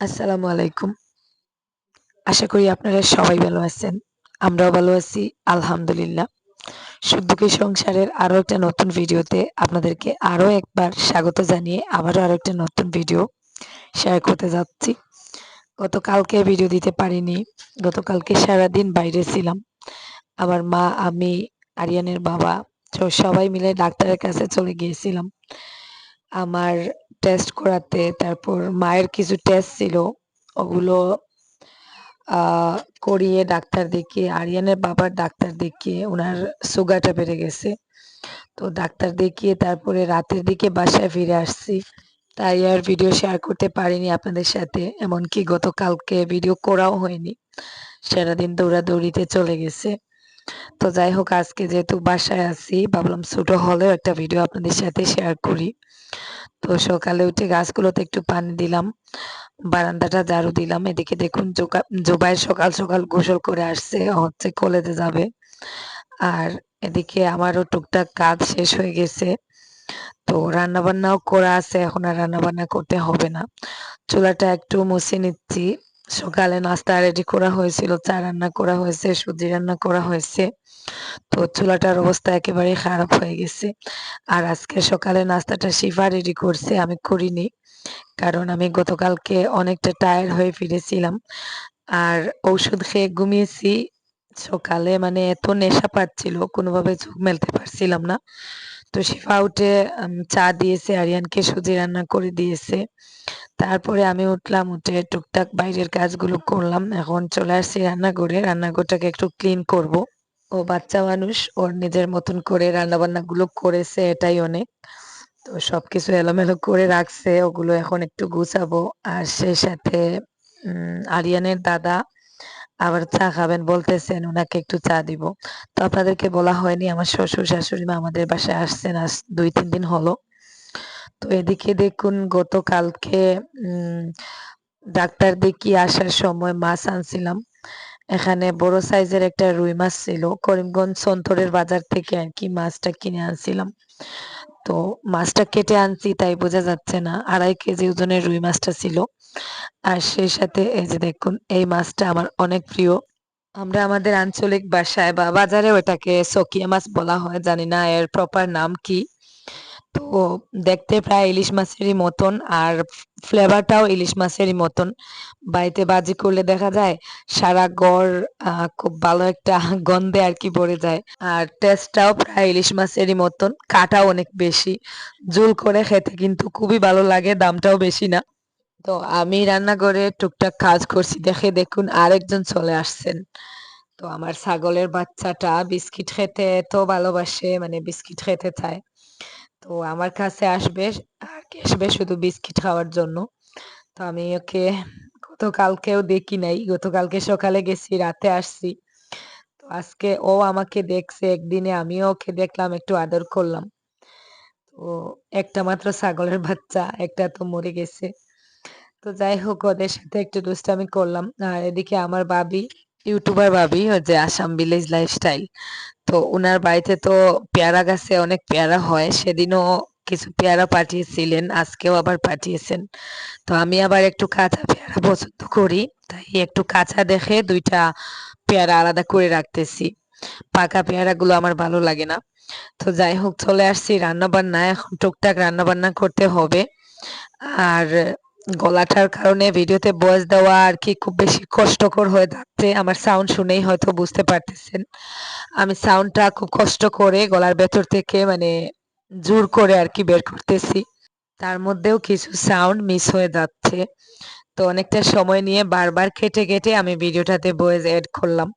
আসসালামু আলাইকুম। আশা করি আপনারা সবাই ভালো আছেন। আমরাও ভালো আছি আলহামদুলিল্লাহ। সুখ-দুঃখী সংসারের আরও একটা নতুন ভিডিওতে আপনাদেরকে আরও একবার স্বাগত জানিয়ে আবারও আরও একটা নতুন ভিডিও শেয়ার করতে যাচ্ছি। গতকালকে ভিডিও দিতে পারিনি। গতকালকে সারাদিন বাইরে ছিলাম। আমার মা, আমি, আরিয়ানের বাবা সবাই মিলে ডাক্তারের কাছে চলে গিয়েছিলাম। আমার টেস্ট করাতে, তারপর মায়ের কিছু টেস্ট ছিল ওগুলো করিয়ে ডাক্তার দেখিয়ে, আরিয়ানের বাবার ডাক্তার দেখিয়ে উনার সুগারটা বেড়ে গেছে। তো ডাক্তার দেখিয়ে তারপরে রাতের দিকে বাসায় ফিরে আসছি। তাই আর ভিডিও শেয়ার করতে পারিনি আপনাদের সাথে। এমনকি গতকালকে ভিডিও করাও হয়নি। সারাদিন দৌড়াদৌড়িতে চলে গেছে। তো যাই হোক আজকে যেহেতু বাসায় আছি ভাবলাম ছোট হলেও একটা ভিডিও আপনাদের সাথে শেয়ার করি। তো সকালে উঠে গাছগুলোতে একটু পানি দিলাম। বারান্দাটা ঝাড়ু দিলাম। এদিকে দেখুন জুবাই সকাল, সকাল গোসল করে আসছে। হচ্ছে কলেজে যাবে। আর এদিকে আমারও টুকটাক কাজ শেষ হয়ে গেছে। তো রান্নাবান্নাও করা আছে। এখন আর রান্নাবান্না করতে হবে না। চুলাটা একটু মুছে নিচ্ছি। সকালে নাস্তা রেডি করা হয়েছিল। চা রান্না করা হয়েছে, সুজি রান্না করা হয়েছে। তো চুলাটার অবস্থা একেবারেই খারাপ হয়ে গেছে। আর আজকে সকালে নাস্তাটা শিফা রেডি করছে, আমি করিনি। কারণ আমি গতকালকে অনেকটা টায়ার্ড হয়ে ফিরেছিলাম। আর ঔষধ খেয়ে ঘুমিয়েছি। সকালে মানে এত নেশা পাচ্ছিল কোনোভাবে চোখ মেলতে পারছিলাম না। তো শিফা উঠে চা দিয়েছে, আরিয়ানকে সুজি রান্না করে দিয়েছে। তারপরে আমি উঠলাম, উঠে টুকটাক বাইরের কাজগুলো করলাম। এখন চলে আসছি রান্নাঘরে। রান্নাঘরটাকে একটু ক্লিন করব। ও বাচ্চা মানুষ ওর নিজের মতন করে রান্নাবান্নাগুলো করেছে এটাই অনেক। তো সবকিছু এলোমেলো করে রাখছে। ওগুলো এখন একটু গুছাবো। আর সেই সাথে আরিয়ানের দাদা আবার চা খাবেন বলতেছেন, ওনাকে একটু চা দিব। তো আপনাদেরকে বলা হয়নি আমার শ্বশুর-শাশুড়ি মা আমাদের বাসায় আসছেন আজ ২-৩ দিন হলো। তো এদিকে দেখুন, গতকালকে ডাক্তার দেখিয়ে আসার সময় মাছ আনছিলাম। এখানে বড় সাইজের একটা রুই মাছ ছিল। করিমগঞ্জ সন্তরের বাজার থেকে আর কি মাছটা কিনে আনছিলাম। তো মাছটা কেটে আনছি, তাই বোঝা যাচ্ছে না। ২.৫ কেজি ওজনের রুই মাছটা ছিল। আর সেই সাথে এই যে দেখুন, এই মাছটা আমার অনেক প্রিয়। আমরা আমাদের আঞ্চলিক ভাষায় বা বাজারে ওটাকে সকিয়া মাছ বলা হয়। জানি না এর প্রপার নাম কি? তো দেখতে প্রায় ইলিশ মাছেরই মতন আর ফ্লেভারটাও ইলিশ মাছেরই মতন। বাড়িতে বাজি করলে দেখা যায় সারা আ খুব ভালো একটা গন্ধে আর কি ভরে যায়। আর টেস্টটাও প্রায় ইলিশ মাছেরই মতন। কাটাও অনেক বেশি। ঝোল করে খেতে কিন্তু খুবই ভালো লাগে, দামটাও বেশি না। তো আমি রান্নাঘরে টুকটাক কাজ করছি দেখে দেখুন আরেকজন চলে আসছেন। তো আমার ছাগলের বাচ্চাটা বিস্কিট খেতে এত ভালোবাসে মানে বিস্কিট খেতে চায়। তো আমার কাছে আসবে আর আসবে শুধু বিস্কিট খাওয়ার জন্য। তো আমি ওকে গতকালকেও দেখি নাই। গতকালকে সকালে গেছি, রাতে আসছি। তো আজকে ও আমাকে দেখছে একদিনে আমিও ওকে দেখলাম, একটু আদর করলাম। তো একটা মাত্র ছাগলের বাচ্চা, একটা তো মরে গেছে। তো যাই হোক ওদের সাথে একটু দুষ্টামি করলাম। আর এদিকে আমার ভাবি, ইউটিউবার ভাবি যে আসাম ভিলেজ লাইফস্টাইল। তো ওনার বাড়িতে তো পেয়ারা গাছে অনেক পেয়ারা হয়। সেদিনও কিছু পেয়ারা পাঠিয়েছিলেন, আজকেও আবার পাঠিয়েছেন। তো আমি আবার একটু কাঁচা পেয়ারা পছন্দ করি। তাই একটু কাঁচা দেখে দুইটা পেয়ারা আলাদা করে রাখতেছি। পাকা পেয়ারাগুলো আমার ভালো লাগে না। তো যাই হোক চলে আসছি রান্নাবান্না। এখন টুকটাক রান্নাবান্না করতে হবে। আর গলাটার কারণে ভিডিওতে ভয়েস দেওয়া আর কি খুব বেশি কষ্টকর হয়ে যাচ্ছে। আমার সাউন্ড শুনেই হয়তো বুঝতে পারতেছেন। আমি সাউন্ডটা খুব কষ্ট করে গলার ভেতর থেকে মানে জোর করে আর কি বের করতেছি। তার মধ্যেও কিছু সাউন্ড মিস হয়ে যাচ্ছে। তো অনেকটা সময় নিয়ে বারবার কেটে, কেটে আমি ভিডিওটাতে ভয়েস এড করলাম।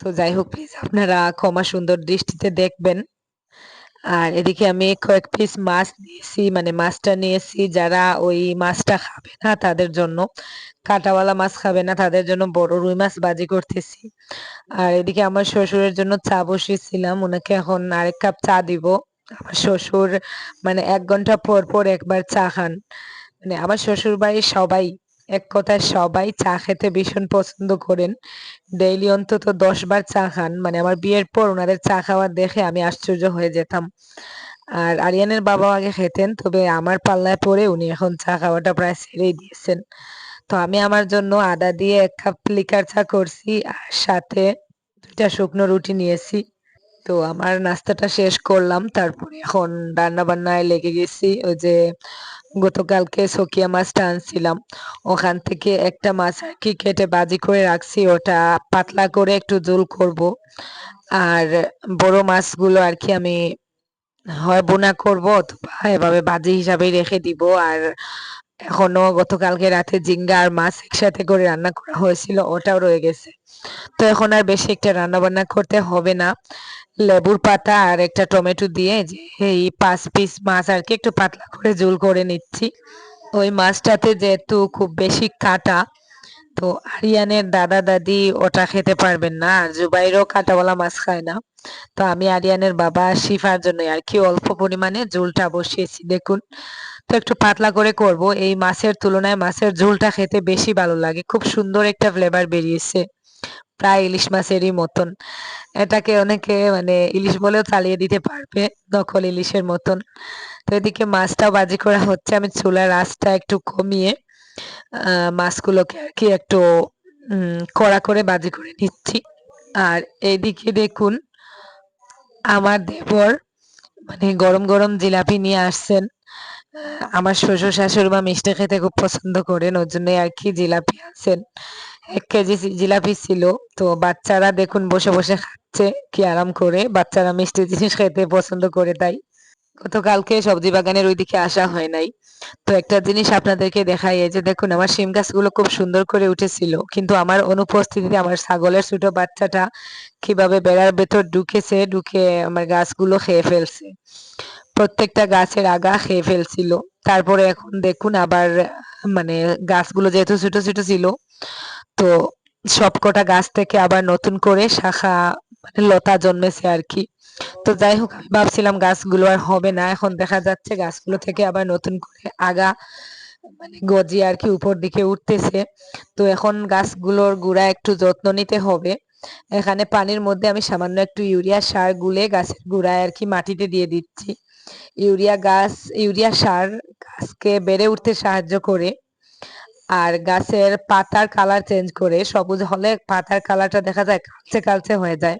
তো যাই হোক প্লিজ আপনারা ক্ষমা সুন্দর দৃষ্টিতে দেখবেন। আর এদিকে আমি কয়েক পিস মাছ নিয়েছি মানে মাছটা নিয়েছি যারা ওই মাছটা খাবে না তাদের জন্য। কাঁটাওয়ালা মাছ খাবে না তাদের জন্য বড় রুই মাছ বাজি করতেছি। আর এদিকে আমার শ্বশুরের জন্য চা বসিয়েছিলাম। ওনাকে এখন আরেক কাপ চা দিব। আমার শ্বশুর মানে এক ঘণ্টা পর, পর একবার চা খান। মানে আমার শ্বশুরবাড়ির সবাই এক কথায় সবাই চা খেতে ভীষণ পছন্দ করেন। ডেইলি অন্তত ১০ বার চা খান। মানে আমার বিয়ের পর ওনাদের চা খাওয়া দেখে আমি আশ্চর্য হয়ে যেতাম। আর আরিয়ানের বাবাও আগে খেতেন। তবে আমার পাল্লায় পড়ে উনি এখন চা খাওয়াটা প্রায় ছেড়েই দিয়েছেন। তো আমি আমার জন্য আদা দিয়ে এক কাপ লিকার চা করছি, আর সাথে দুইটা শুকনো রুটি নিয়েছি তো আমার নাস্তাটা শেষ করলাম, তারপরে এখন রান্না বান্নায় লেগে গেছি ওই যে গতকালকে সকিয়া মাছটা আনছিলাম ওখান থেকে একটা মাছ আর কি কেটে বাজি করে রাখছি, ওটা পাতলা করে একটু জোল করব। আর বড় মাছগুলো আর কি আমি হয় বোনা করব অথবা এভাবে ভাজি হিসাবে রেখে দিব। আর এখনও গতকালকে রাতে জিঙ্গা আর মাছ একসাথে করে রান্না করা হয়েছিল, ওটাও রয়ে গেছে। তো এখন আর বেশি একটা রান্না বান্না করতে হবে না। লেবুর পাতা আর একটা টমেটো দিয়ে যে এই পাঁচ পিস মাছ আর কি একটু পাতলা করে ঝোল করে নিচ্ছি। ওই মাছটাতে যেহেতু খুব বেশি কাটা, তো আরিয়ানের দাদা দাদি ওটা খেতে পারবেন না, আর জুবাইরও কাটাওয়ালা মাছ খায় না। তো আমি আরিয়ানের বাবা শিফার জন্য আর কি অল্প পরিমাণে ঝোলটা বসিয়েছি, দেখুন। তো একটু পাতলা করে করব। এই মাছের তুলনায় মাছের ঝোলটা খেতে বেশি ভালো লাগে, খুব সুন্দর একটা ফ্লেভার বেরিয়েছে। প্রায় ইলিশ মাছেরই মতন। এটাকে অনেকে মানে ইলিশ বলেও চালিয়ে দিতে পারবে, নকল ইলিশের মতন। তো এদিকে মাছটাও বাজি করা হচ্ছে, আমি চুলার আঁচটা একটু কমিয়ে মাছগুলোকে আর কি একটু কড়া করে বাজি করে নিচ্ছি। আর এইদিকে দেখুন, আমার দেবর মানে গরম গরম জিলাপি নিয়ে আসছেন। আমার শ্বশুর শাশুড়ি মা মিষ্টি খেতে খুব পছন্দ করেন, ওর জন্য আর কি জিলাপি আনছেন। এক কেজি জিলাপি ছিল। তো বাচ্চারা দেখুন বসে বসে খাচ্ছে, কি আরাম করে। বাচ্চারা মিষ্টি জিনিস খেতে পছন্দ করে তাই। গতকালকে সবজি বাগানের ওইদিকে আসা হয় নাই। তো একটা জিনিস আপনাদেরকে দেখাই যে দেখুন আমার শিম গাছগুলো খুব সুন্দর করে উঠেছিল। কিন্তু আমার অনুপস্থিতিতে আমার ছাগলের ছোট বাচ্চাটা কীভাবে বেড়ার ভেতর ঢুকেছে, ঢুকে আমার গাছগুলো খেয়ে ফেলছে। প্রত্যেকটা গাছের আগা খেয়ে ফেলছিল। তারপরে এখন দেখুন আবার মানে গাছগুলো যেহেতু ছোট ছোট ছিল তো সবকটা গাছ থেকে আবার নতুন করে শাখা মানে লতা জন্মেছে আর কি। তো যাই হোক, আমি ভাবছিলাম গাছগুলো আর হবে না। এখন দেখা যাচ্ছে গাছগুলো থেকে আবার নতুন করে আগা মানে গজি আর কি উপর দিকে উঠতেছে। তো এখন গাছগুলোর গুড়া একটু যত্ন নিতে হবে। এখানে পানির মধ্যে আমি সামান্য একটু ইউরিয়া সার গুলে গাছের গুড়ায় আর কি মাটিতে দিয়ে দিচ্ছি। ইউরিয়া গাছ, ইউরিয়া সার গাছকে বেড়ে উঠতে সাহায্য করে। আর গাছের পাতার কালার চেঞ্জ করে সবুজ হলে পাতার কালারটা দেখা যায় কালচে কালচে হয়ে যায়।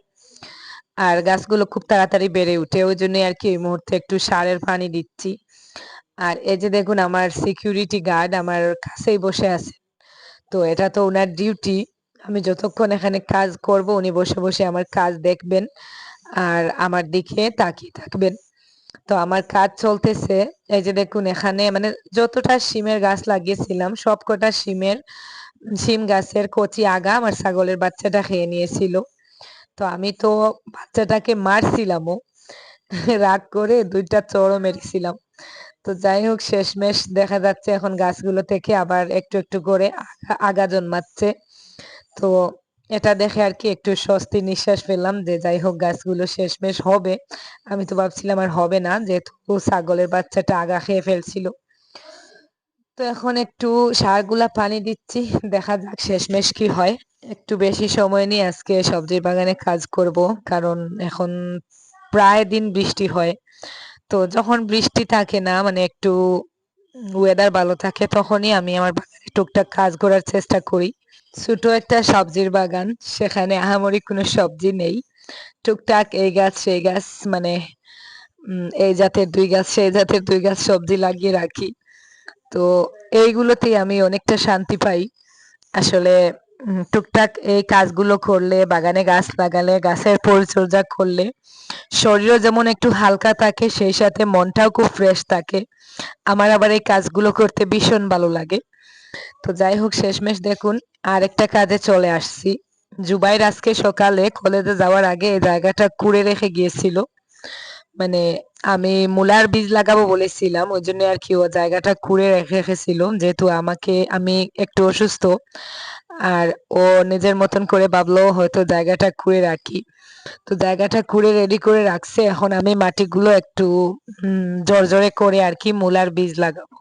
আর গাছগুলো খুব তাড়াতাড়ি বেড়ে উঠে, ওই জন্য আর কি এই মুহূর্তে একটু সারের পানি দিচ্ছি। আর এই যে দেখুন, আমার সিকিউরিটি গার্ড আমার কাছেই বসে আছে। তো এটা তো ওনার ডিউটি আমি যতক্ষণ এখানে কাজ করব, উনি বসে বসে আমার কাজ দেখবেন, আর আমার দিকে তাকিয়ে থাকবেন। তো আমার কাজ চলতেছে। এই যে দেখুন, এখানে মানে যতটা সিমের গাছ লাগিয়েছিলাম সব কটা শিমের, শিম গাছের কচি আগা আমার ছাগলের বাচ্চাটা খেয়ে নিয়েছিল। তো আমি তো বাচ্চাটাকে মারছিলামও, রাগ করে দুইটা চড়ও মেরেছিলাম। তো যাই হোক, শেষমেশ দেখা যাচ্ছে এখন গাছগুলো থেকে আবার একটু একটু করে আগা জন্মাচ্ছে। তো এটা দেখে আর কি একটু স্বস্তি নিঃশ্বাস ফেললাম যে যাই হোক গাছগুলো শেষমেশ হবে। আমি তো ভাবছিলাম আর হবে না, যেহেতু ছাগলের বাচ্চাটা আগা খেয়ে ফেলছিল। তো এখন একটু সারগুলা পানি দিচ্ছি, দেখা যাক শেষমেশ কি হয়। একটু বেশি সময় নিয়ে আজকে সবজির বাগানে কাজ করব, কারণ এখন প্রায় দিন বৃষ্টি হয়। তো যখন বৃষ্টি থাকে না মানে একটু ওয়েদার ভালো থাকে, তখনই আমি আমার বাগানে টুকটাক কাজ করার চেষ্টা করি। ছোট একটা সবজির বাগান, সেখানে আহামরি কোনো সবজি নেই। টুকটাক এই গাছ, সেই গাছ মানে এই জাতের দুই গাছ, সেই জাতের দুই গাছ সবজি লাগিয়ে রাখি। তো এইগুলোতেই আমি অনেকটা শান্তি পাই। আসলে টুকটাক এই কাজগুলো করলে, বাগানে গাছ লাগালে, গাছের পরিচর্যা করলে, শরীরও যেমন একটু হালকা থাকে, সেই সাথে মনটাও খুব ফ্রেশ থাকে। আমার আবার এই কাজগুলো করতে ভীষণ ভালো লাগে। তো যাই হোক, শেষমেশ দেখুন, আরেকটা কাজে চলে আসছি। জুবাইর আজকে সকালে কলেজে যাওয়ার আগে এই জায়গাটা কুড়ে রেখে গিয়েছিল। মানে আমি মূলার বীজ লাগাবো বলেছিলাম, ওই জন্য আর কি ও জায়গাটা কুড়ে রেখে রেখেছিল। যেহেতু আমাকে, আমি একটু অসুস্থ, আর ও নিজের মতন করে ভাবলো হয়তো জায়গাটা কুড়ে রাখি। তো জায়গাটা খুঁড়ে রেডি করে রাখছে। এখন আমি মাটিগুলো একটু জড়জড়ে করে আর কি মূলার বীজ লাগাবো।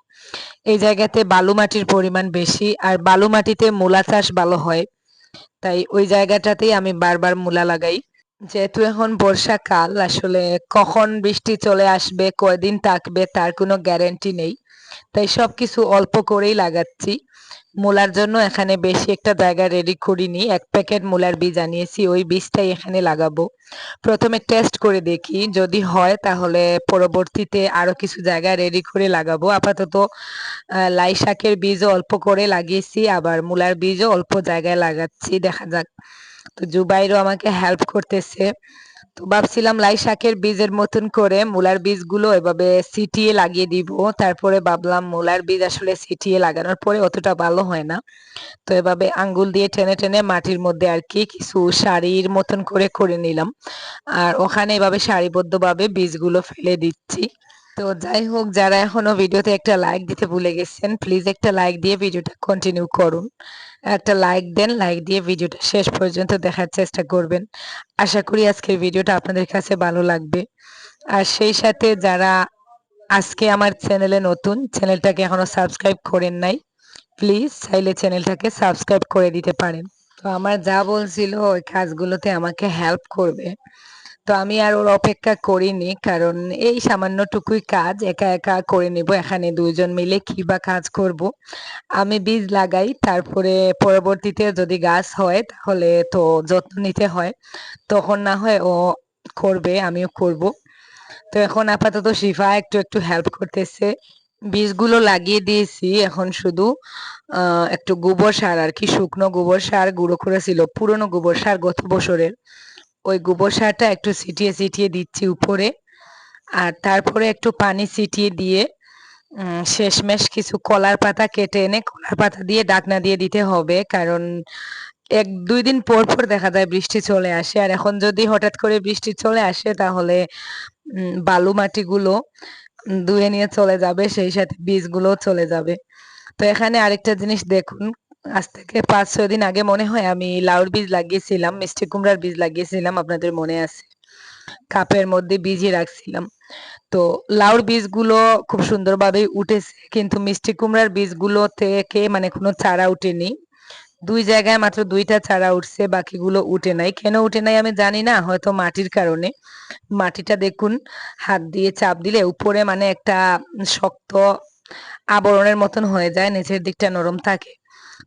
এই জায়গাতে বালু মাটির পরিমাণ বেশি আর বালু মাটিতে মূলা চাষ ভালো হয়। তাই ওই জায়গাটাতেই আমি বারবার মূলা লাগাই। যেহেতু এখন বর্ষাকাল, আসলে কখন বৃষ্টি চলে আসবে, কয়দিন থাকবে, তার কোনো গ্যারেন্টি নেই। তাই সবকিছু অল্প করেই লাগাচ্ছি। মূলার জন্য এখানে বেশি একটা জায়গা রেডি করিনি। এক প্যাকেট মূলার বীজ আনিয়েছি, ওই বীজটাই এখানে লাগাবো। প্রথমে টেস্ট করে দেখি, যদি হয় তাহলে পরবর্তীতে আরও কিছু জায়গা রেডি করে লাগাবো। আপাতত লাই শাকের বীজও অল্প করে লাগিয়েছি, আবার মূলার বীজও অল্প জায়গায় লাগাচ্ছি, দেখা যাক। তো জুবাইরও আমাকে হেল্প করতেছে। তো ভাবছিলাম লাই শাকের বীজের মতন করে মূলার বীজগুলো এভাবে ছিটিয়ে লাগিয়ে দিব। তারপরে ভাবলাম মূলার বীজ আসলে সিটিয়ে লাগানোর পরে অতটা ভালো হয় না। তো এভাবে আঙ্গুল দিয়ে টেনে টেনে মাটির মধ্যে আর কি কিছু সারির মতন করে করে নিলাম। আর ওখানে এভাবে সারিবদ্ধভাবে বীজগুলো ফেলে দিচ্ছি। তো যাই হোক, যারা এখনও ভিডিওতে একটা লাইক দিতে ভুলে গেছেন প্লিজ একটা লাইক দিয়ে ভিডিওটা কন্টিনিউ করুন। একটা লাইক দেন লাইক দিয়ে ভিডিওটা শেষ পর্যন্ত দেখার চেষ্টা করবেন। আশা করি আজকের ভিডিওটা আপনাদের কাছে ভালো লাগবে। আর সেই সাথে যারা আজকে আমার চ্যানেলে নতুন, চ্যানেলটাকে এখনও সাবস্ক্রাইব করেন নাই প্লিজ চাইলে চ্যানেলটাকে সাবস্ক্রাইব করে দিতে পারেন। তো আমার যা বলছিল ওই কাজগুলোতে আমাকে হেল্প করবে। তো আমি আর ওর অপেক্ষা করিনি, কারণ এই সামান্যটুকুই কাজ, একা একা করে নিব, এখানে দুইজন মিলে কি বা কাজ করব। আমি বীজ লাগাই, তারপরে পরবর্তীতে যদি গাছ হয়, তাহলে তো যত্ন নিতে হয়, তখন না হয় ও করবে, আমিও করব। তো এখন আপাতত শিফা একটু একটু হেল্প করতেছে। বীজগুলো লাগিয়ে দিয়েছি, এখন শুধু একটু গোবর সার আর কি, শুকনো গোবর সার, গুঁড়ো করেছিল, পুরনো গোবর সার গত বছরের। ওই গোবর সারটা একটু ছিটিয়ে ছিটিয়ে দিচ্ছি উপরে। আর তারপরে একটু পানি ছিটিয়ে দিয়ে শেষমেশ কিছু কলার পাতা কেটে এনে কলার পাতা দিয়ে ডাকনা দিয়ে দিতে হবে। কারণ এক, দুই দিন পর পর দেখা যায় বৃষ্টি চলে আসে। আর এখন যদি হঠাৎ করে বৃষ্টি চলে আসে, তাহলে বালু মাটিগুলো ধুয়ে নিয়ে চলে যাবে, সেই সাথে বীজগুলো চলে যাবে। তো এখানে আরেকটা জিনিস দেখুন আজ থেকে পাঁচ, ছয় দিন আগে মনে হয় আমি লাউর বীজ লাগিয়েছিলাম, মিষ্টি কুমড়ার বীজ লাগিয়েছিলাম, আপনাদের মনে আছে। কাপের মধ্যে ভিজিয়ে রাখছিলাম। তো লাউর বীজগুলো খুব সুন্দরভাবে উঠেছে, কিন্তু মিষ্টি কুমড়ার বীজগুলো থেকে মানে কোনো চারা উঠেনি। দুই জায়গায় মাত্র দুইটা চারা উঠছে, বাকিগুলো উঠে নাই। কেন উঠে নাই আমি জানি না, হয়তো মাটির কারণে। মাটিটা দেখুন, হাত দিয়ে চাপ দিলে উপরে মানে একটা শক্ত আবরণের মতন হয়ে যায়, নিচের দিকটা নরম থাকে।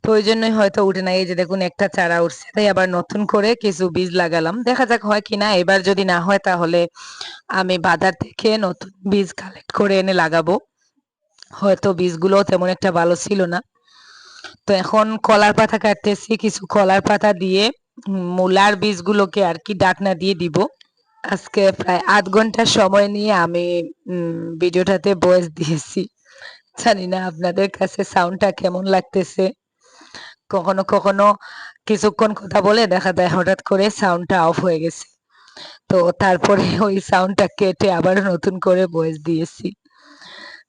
তো ওই জন্যই হয়তো উঠে নাই। এই যে দেখুন, একটা চারা উঠছে, তাই আবার নতুন করে কিছু বীজ লাগালাম। দেখা যাক হয় কিনা এবার যদি না হয় তাহলে আমি বাজার থেকে নতুন বীজ কালেক্ট করে এনে লাগাবো। হয়তো বীজগুলো তেমন একটা ভালো ছিল না। তো এখন কলার পাতা কাটতেছি, কিছু কলার পাতা দিয়ে মূলার বীজগুলোকে আর কি ডাকনা দিয়ে দিব। আজকে প্রায় আধ ঘণ্টা সময় নিয়ে আমি ভিডিওটাতে ভয়েস দিয়েছি। জানি না আপনাদের কাছে সাউন্ডটা কেমন লাগতেছে। কখনো কখনো কিছুক্ষণ কথা বলে দেখা যায় হঠাৎ করে সাউন্ডটা অফ হয়ে গেছে। তো তারপরে ওই সাউন্ডটা কেটে আবার নতুন করে ভয়েস দিয়েছি।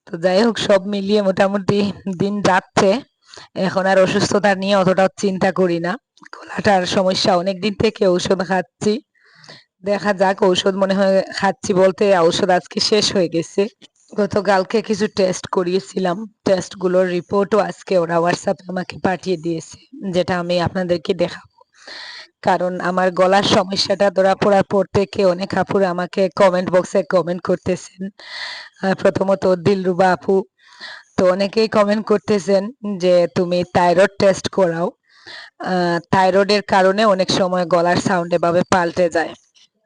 তো যাই হোক, সব মিলিয়ে মোটামুটি দিন যাচ্ছে। এখন আর অসুস্থতা নিয়ে অতটা চিন্তা করি না। গলাটার সমস্যা অনেক দিন থেকে ঔষধ খাচ্ছি। দেখা যাক, ঔষধ মনে হয় খাচ্ছি বলতে ঔষধ আজকে শেষ হয়ে গেছে। গতকালকে কিছু টেস্ট করিয়েছিলাম। টেস্টগুলোর রিপোর্টও আজকে ওরা হোয়াটসঅ্যাপে আমাকে পাঠিয়ে দিয়েছে, যেটা আমি আপনাদেরকে দেখাবো। কারণ আমার গলার সমস্যাটা ধরা পড়ার পর থেকে অনেক আপুর আমাকে কমেন্ট বক্সে কমেন্ট করতেছেন। প্রথমত দিলরুবা আপু, তো অনেকেই কমেন্ট করতেছেন যে, তুমি থাইরয়েড টেস্ট করাও। থাইরয়েডের কারণে অনেক সময় গলার সাউন্ড এভাবে পাল্টে যায়।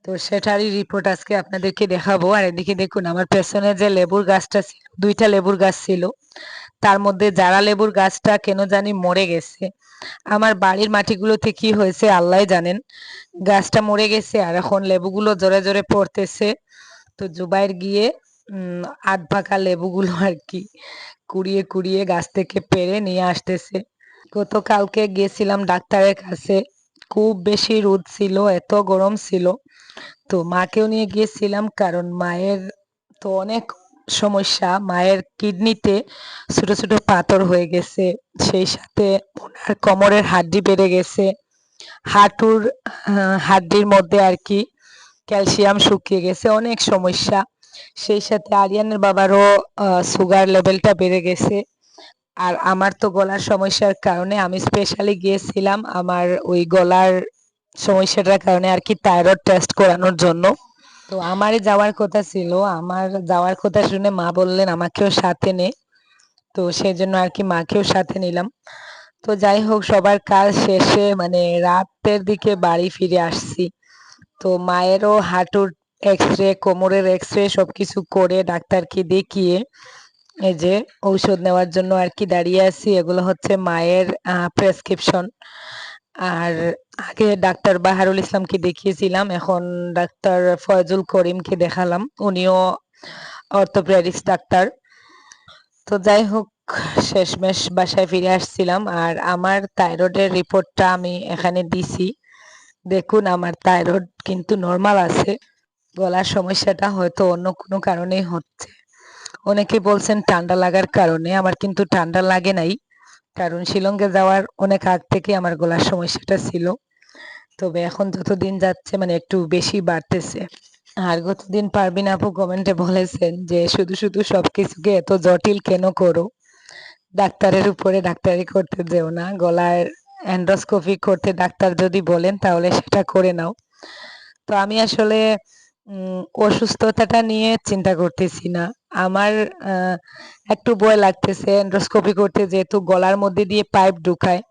তো সেটারই রিপোর্ট আজকে আপনাদেরকে দেখাবো। আর এদিকে দেখুন, আমার পেছনে যে লেবুর গাছটা ছিল, দুইটা লেবুর গাছ ছিল, তার মধ্যে যারা লেবুর গাছটা কেন জানি মরে গেছে। আমার বাড়ির মাটিগুলোতে কি হয়েছে আল্লাহ জানেন। গাছটা মরে গেছে আর এখন লেবুগুলো জোরে জোরে পড়তেছে। তো জুবাইর গিয়ে আধ পাকা লেবুগুলো আর কি কুড়িয়ে কুড়িয়ে গাছ থেকে পেরে নিয়ে আসতেছে। গতকালকে গিয়েছিলাম ডাক্তারের কাছে। খুব বেশি রোদ ছিল, এত গরম ছিল। তো মাকেও নিয়ে গিয়েছিলাম কারণ মায়ের তো অনেক সমস্যা। মায়ের কিডনিতে ছোট ছোট পাথর হয়ে গেছে, সেই সাথে ওনার কোমরের হাড্ডি বেড়ে গেছে। হাঁটুর হাড্ডির মধ্যে আর কি ক্যালসিয়াম শুকিয়ে গেছে, অনেক সমস্যা। সেই সাথে আরিয়ানের বাবারও সুগার লেভেলটা বেড়ে গেছে। আর আমার তো গলার সমস্যার কারণে আমি স্পেশালি গিয়েছিলাম আমার ওই গলার সমস্যাটার কারণে আর কি থাইরয়েড টেস্ট করানোর জন্য। তো আমারই যাওয়ার কথা ছিল। আমার যাওয়ার কথা শুনে মা বললেন, আমাকেও সাথে নে। তো সেই জন্য আর কি মাকেও সাথে নিলাম। তো যাই হোক, সবার কাজ শেষে মানে রাতের দিকে বাড়ি ফিরে আসছি। তো মায়েরও হাঁটুর এক্স রে কোমরের এক্স রে সবকিছু করে ডাক্তারকে দেখিয়ে এই যে ঔষধ নেওয়ার জন্য আর কি দাঁড়িয়ে আছি। এগুলো হচ্ছে মায়ের প্রেসক্রিপশন আর আগে ডাক্তার বাহারুল ইসলামকে দেখিয়েছিলাম, এখন ডাক্তার ফয়জুল করিমকে দেখালাম। উনিও অর্থোপেডিক্স ডাক্তার। তো যাই হোক, শেষমেশ বাসায় ফিরে আসছিলাম আর আমার থাইরয়েডের রিপোর্টটা আমি এখানে দিছি। দেখুন, আমার থাইরয়েড কিন্তু নর্মাল আছে। গলার সমস্যাটা হয়তো অন্য কোনো কারণেই হচ্ছে। অনেকে বলছেন ঠান্ডা লাগার কারণে, আমার কিন্তু ঠান্ডা লাগে নাই। কারণ শিলংয়ে যাওয়ার অনেক আগ থেকে আমার গলার সমস্যাটা ছিল। তবে এখন যতদিন যাচ্ছে মানে একটু বেশি বাড়তেছে। আর গতদিন পারবিন আপু কমেন্টে বলেছেন যে, শুধু শুধু সবকিছুকে এত জটিল কেন করো? ডাক্তারের উপরে ডাক্তারি করতে যেও না। গলার অ্যান্ডোস্কোপি করতে ডাক্তার যদি বলেন, তাহলে সেটা করে নাও। তো আমি আসলে অসুস্থতাটা নিয়ে চিন্তা করতেছি না। আমার একটু ভয় লাগতেছে। এন্ডোস্কোপি করতে যেহেতু গলার মধ্যে দিয়ে পাইপ ঢুকায়।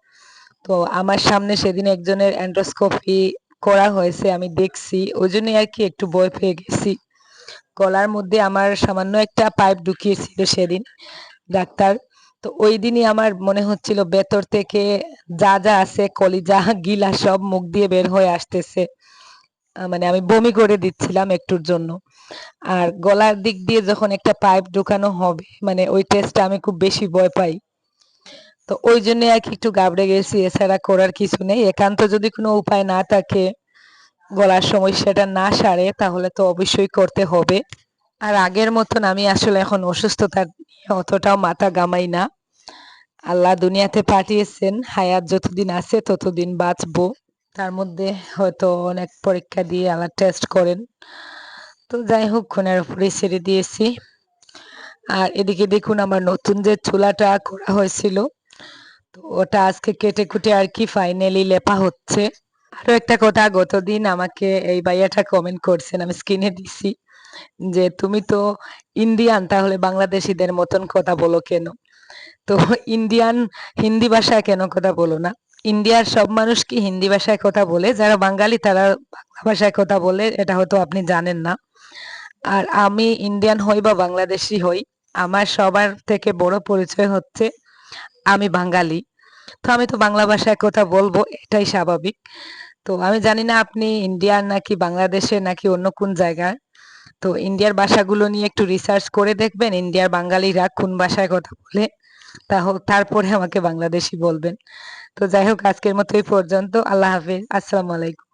তো আমার সামনে সেদিন একজনের এন্ডোস্কোপি করা হয়েছে, আমি দেখছি। ওই জন্যই আর কি একটু ভয় পেয়ে গেছি। গলার মধ্যে আমার সামান্য একটা পাইপ ঢুকিয়েছিল সেদিন ডাক্তার। তো ওই দিনই আমার মনে হচ্ছিল ভেতর থেকে যা যা আছে, কলিজা, গিলা সব মুখ দিয়ে বের হয়ে আসতেছে। মানে আমি বমি করে দিচ্ছিলাম একটুর জন্য। আর গলার দিক দিয়ে যখন একটা পাইপ ঢুকানো হবে মানে ওই টেস্টটা আমি খুব বেশি ভয় পাই। তো ওই জন্য আর কি একটু গাবড়ে গেছি, এছাড়া করার কিছু নেই। একান্ত যদি কোনো উপায় না থাকে, গলার সমস্যাটা না সারে, তাহলে তো অবশ্যই করতে হবে। আর আগের মতন আমি আসলে এখন অসুস্থতা অতটাও মাথা গামাই না। আল্লাহ দুনিয়াতে পাঠিয়েছেন, হায়াত যতদিন আছে ততদিন বাঁচবো। তার মধ্যে হয়তো অনেক পরীক্ষা দিয়ে আল্লাহ টেস্ট করেন। তো যাই হোক, খুনের উপরে ছেড়ে দিয়েছি। আর এদিকে দেখুন, আমার নতুন যে চুলাটা করা হয়েছিল তো ওটা আজকে কেটে কুটে আর কি ফাইনালি লেপা হচ্ছে। আরও একটা কথা, গতদিন আমাকে এই ভাইয়াটা কমেন্ট করছেন, আমি স্ক্রিনে দিছি যে, তুমি তো ইন্ডিয়ান তাহলে বাংলাদেশিদের মতন কথা বলো কেন? তো ইন্ডিয়ান হিন্দি ভাষায় কেন কথা বলো না? ইন্ডিয়ার সব মানুষ কি হিন্দি ভাষায় কথা বলে? যারা বাঙালি, তারা বাংলা ভাষায় কথা বলে, এটা হয়তো আপনি জানেন না। আর আমি ইন্ডিয়ান হই বা বাংলাদেশি হই, আমার সবার থেকে বড় পরিচয় হচ্ছে আমি বাঙালি। তো আমি তো বাংলা ভাষায় কথা বলব, এটাই স্বাভাবিক। তো আমি জানি না আপনি ইন্ডিয়ার নাকি বাংলাদেশে নাকি অন্য কোন জায়গায়। তো ইন্ডিয়ার ভাষাগুলো নিয়ে একটু রিসার্চ করে দেখবেন, ইন্ডিয়ার বাঙালিরা কোন ভাষায় কথা বলে। তারপরে আমাকে বাংলাদেশি বলবেন। তো যাই হোক, আজকের মতো এই পর্যন্ত। আল্লাহ হাফিজ। আসসালামু আলাইকুম।